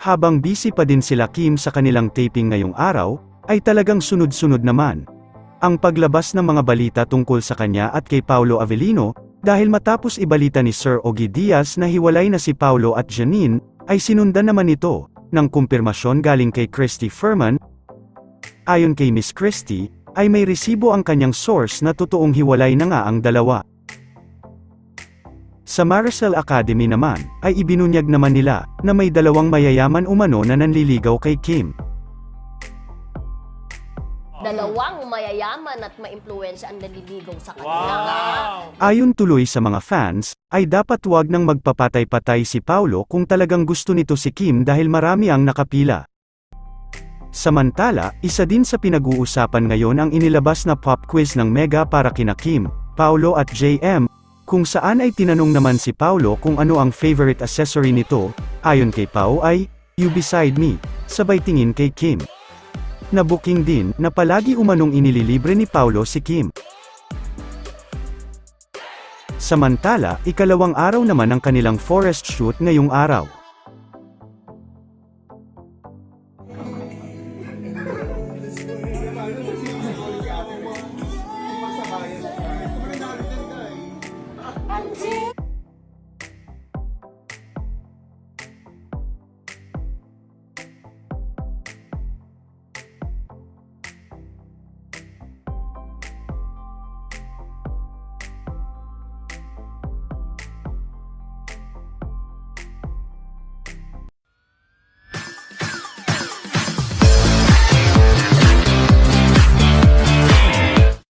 Habang busy pa din sila Kim sa kanilang taping ngayong araw, ay talagang sunod-sunod naman. Ang paglabas ng mga balita tungkol sa kanya at kay Paulo Avellino, dahil matapos ibalita ni Sir Ogie Diaz na hiwalay na si Paulo at Janine, ay sinundan naman ito, ng kumpirmasyon galing kay Christy Furman. Ayon kay Miss Christy, ay may resibo ang kanyang source na totoong hiwalay na nga ang dalawa. Sa Maricel Academy naman, ay ibinunyag naman nila, na may dalawang mayayaman umano na nanliligaw kay Kim. Dalawang mayayaman at maimpluwensya ang naliligaw sa kanila. Wow! Ayon tuloy sa mga fans, ay dapat wag nang magpapatay-patay si Paulo kung talagang gusto nito si Kim dahil marami ang nakapila. Samantala, isa din sa pinag-uusapan ngayon ang inilabas na pop quiz ng Mega para kina Kim, Paulo at JM, kung saan ay tinanong naman si Paulo kung ano ang favorite accessory nito, ayon kay Pau ay, You Beside Me, sabay tingin kay Kim. Nabuking din, na palagi umanong inililibre ni Paulo si Kim. Samantala, ikalawang araw naman ang kanilang forest shoot ngayong araw. I'm